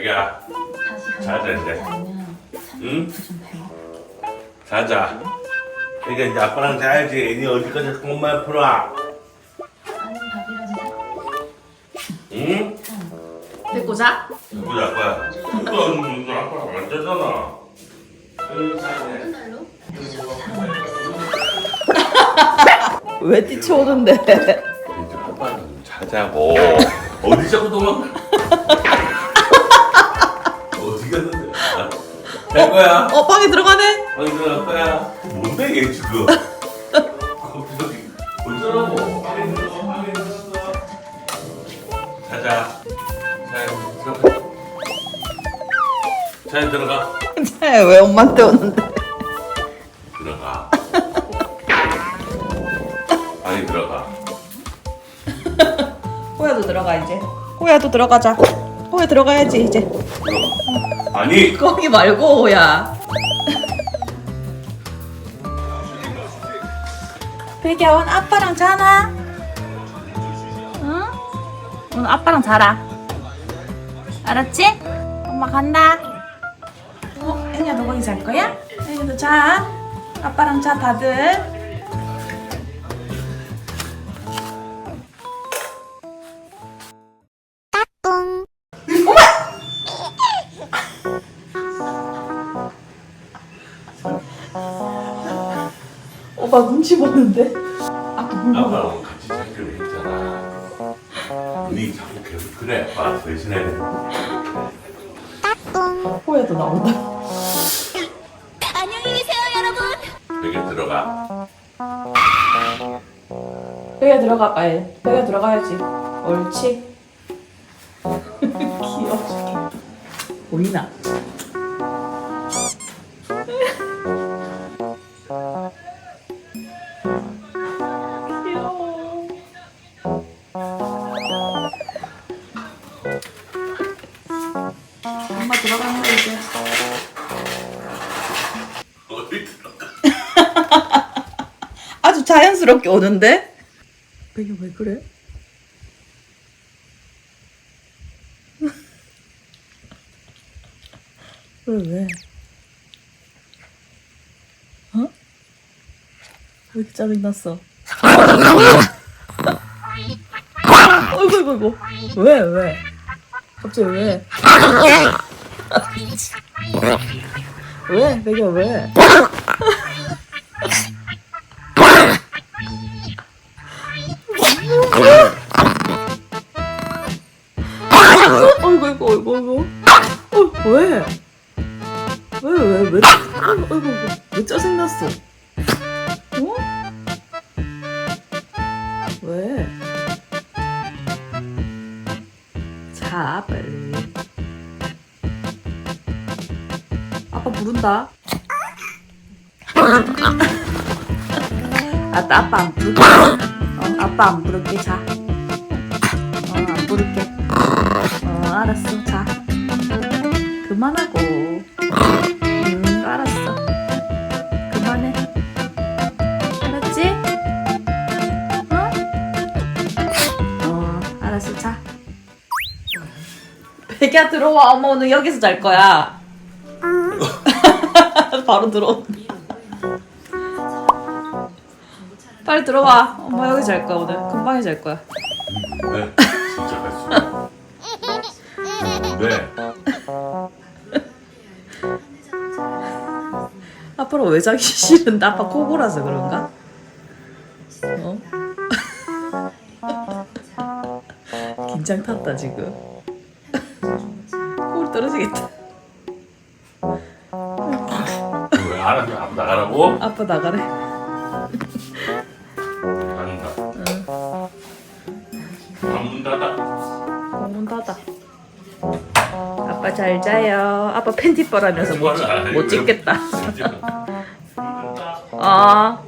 애기야 자자, 이제. 응? 자자 그러니까 이제 아빠랑 자야지 애니 어디까지 엄마 풀어 응? 데리고 자? 누구 아빠야 누구 아빠랑 안 자잖아 응, 자네. 날로? 왜 뛰쳐오는데? 이제 아빠는 자자고 어디 자꾸 도망가 잘 거야 어 방에 들어가네? 어디 들어갈 거야 뭔데 얘 지금 갑자기 어쩌라고 빨리 들어가 빨리 들어가 자자 자 들어가 자 들어가 왜 엄마한테 오는데? 들어가 빨리 들어가 호야도 들어가 이제. 호야도 들어가자. 호야 들어가야지 이제. 들어가 아니 거기 말고. 배기야 오늘 아빠랑 자나? 응? 오늘 아빠랑 자라. 알았지? 엄마 간다. 어, 애니야 너 거기 잘 거야? 애니도 자. 아빠랑 자 다들. 오빠 눈치 보는데? 아빠 물 먹어. 아빠랑 같이 자기로 했잖아 니 자꾸 계속 그래 아빠 대신에 호야도 나온다. 여기 들어가 배가 들어가 빨리. 배가 들어가야지. 옳지. 귀여워 죽겠다. 보이나? 귀여워. 엄마 들어가는 거 이제. 어디 들어가 아주 자연스럽게 오는데? 배가 왜 그래? 왜 왜? 어? 왜 이렇게 짜증 났어? 어이구 어이구 어이구 왜 왜? 갑자기 왜? 왜? 배가 왜? 어이구 어이구 어이구 어이구 어, 왜? 왜 왜 왜? 어이구 어이구 왜 짜증 났어? 어? 자 빨리 아빠 부른다 아따 아빠 안 부를게 어, 아빠 안 부를게 자 어, 안 부를게. 어, 알았어. 자. 그만하고. 백야 들어와. 엄마 오늘 여기서 잘 거야. 바로 들어오. 빨리 들어와. 엄마 여기 잘 거야 오늘. 금방에 잘 거야. 왜? 진짜 갈수 왜? 아빠랑 왜 자기 싫은데 아빠 코골아서 그런가? 어? 긴장 탔다 지금 코 떨어지겠다. 왜 알아서 안 나가라고? 아빠 나가래. 간다 응. 안문 닫아. 문 닫아. 아빠 잘 자요. 아빠 팬티 뻘하면서 못, 찍- 못 찍겠다. 어